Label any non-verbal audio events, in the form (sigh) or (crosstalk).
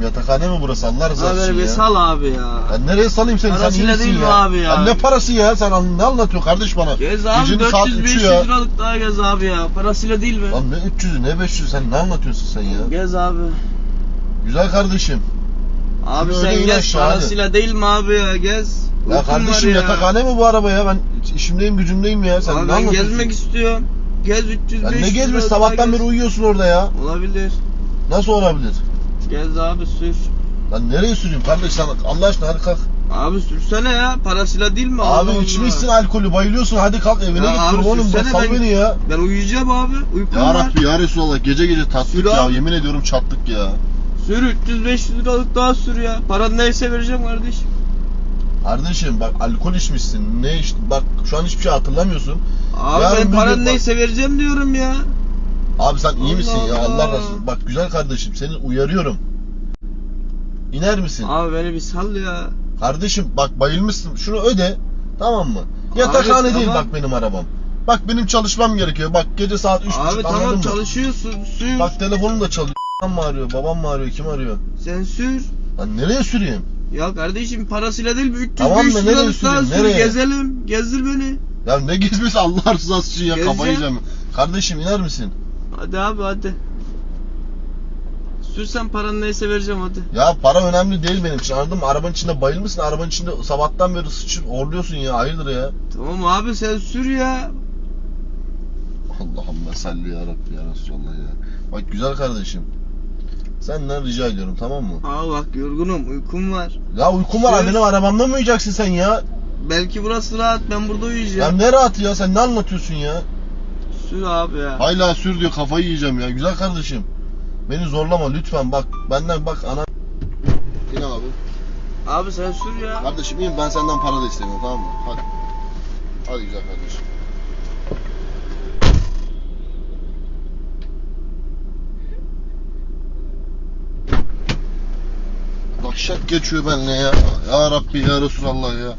kardeşim yatakhane mi burası Allah rızası Abi için beni ya. bir sal abi ya. Ben nereye salayım seni sen Parasıyla değil mi ya? abi ya? ne parası ya sen an- ne anlatıyorsun kardeş bana? Gez abi Gecenin saat 400 üçü 500 ya. liralık daha gez abi ya. Parasıyla değil mi? Lan ne 300'ü ne 500'ü sen ne anlatıyorsun sen ya? Gez abi. Güzel kardeşim. Abi öyle sen in gez aşağı, hadi. parasıyla değil mi abi ya gez. Ya Uykum kardeşim var ya. yatakhane mi bu araba ya? Ben işimdeyim gücümdeyim ya. Sen Abi ne ben anlatıyorsun? gezmek istiyorum. Gez 300 Ya 500 ne gezmiş liralık sabahtan daha beri gez. uyuyorsun orada ya. Olabilir. Nasıl olabilir? Gez abi sür. Lan nereye süreyim kardeş sen Allah aşkına hadi kalk. Abi sürsene ya. Parasıyla değil mi? Abi Allah. içmişsin alkolü bayılıyorsun hadi kalk evine Ya git abi kurbanım bak sal ben- beni ya. Ben uyuyacağım abi. Uykum Ya. Rabbi ya Resulallah gece gece tattık Sür ya abi. yemin ediyorum çattık ya. Sür 300 500 liralık daha sür ya. Paran neyse vereceğim kardeşim. Kardeşim bak alkol içmişsin ne içtin bak şu an hiçbir şey hatırlamıyorsun. Abi Yarın ben paran bak- neyse vereceğim diyorum ya. Abi sen iyi Allah misin ya Allah. Allah razı Bak güzel kardeşim seni uyarıyorum. İner misin? Abi beni bir sal ya. Kardeşim bak bayılmışsın şunu öde tamam mı? Yatakhane Abi, değil tamam. bak benim arabam. Bak benim çalışmam gerekiyor. Bak gece saat 3.30 Abi anladın tamam mı? çalışıyorsun sür. Bak telefonum da çalıyor. Babam mı arıyor? Babam mı arıyor? Kim arıyor? Sen sür. Lan nereye süreyim? Ya kardeşim parasıyla değil mi? 300 Tamam da 500 nereye liralık daha süreyim, sür. nereye? Gezelim. Gezdir beni. Ya ne gezmesi (laughs) Allah rızası için ya Gezeceğim. kafayı. Kardeşim iner misin? Hadi abi hadi. Sürsen paran neyse vereceğim hadi. Ya para önemli değil benim için anladın mı? Arabanın içinde bayılmışsın. Arabanın içinde sabahtan beri sıçıp horluyorsun ya. Hayırdır ya? Tamam abi sen sür ya. Allahümme salli ya Rabbi ya Resulallah ya. Bak güzel kardeşim. Senden rica ediyorum tamam mı? Abi bak yorgunum uykum var. Ya uykum var Sür. benim arabamda mı uyuyacaksın sen ya? Belki burası rahat ben burada Ya uyuyacağım. ne rahatı ya sen ne anlatıyorsun ya? Sür abi ya. Hala sür diyor kafayı yiyeceğim ya. Güzel kardeşim. Beni zorlama lütfen bak. Benden bak ana. Yine abi. Abi sen sür ya. Kardeşim iyiyim ben senden para da istemiyorum tamam mı? Hadi. Hadi güzel kardeşim. Bak şak geçiyor benimle ya. Ya Rabbi ya Resulallah ya.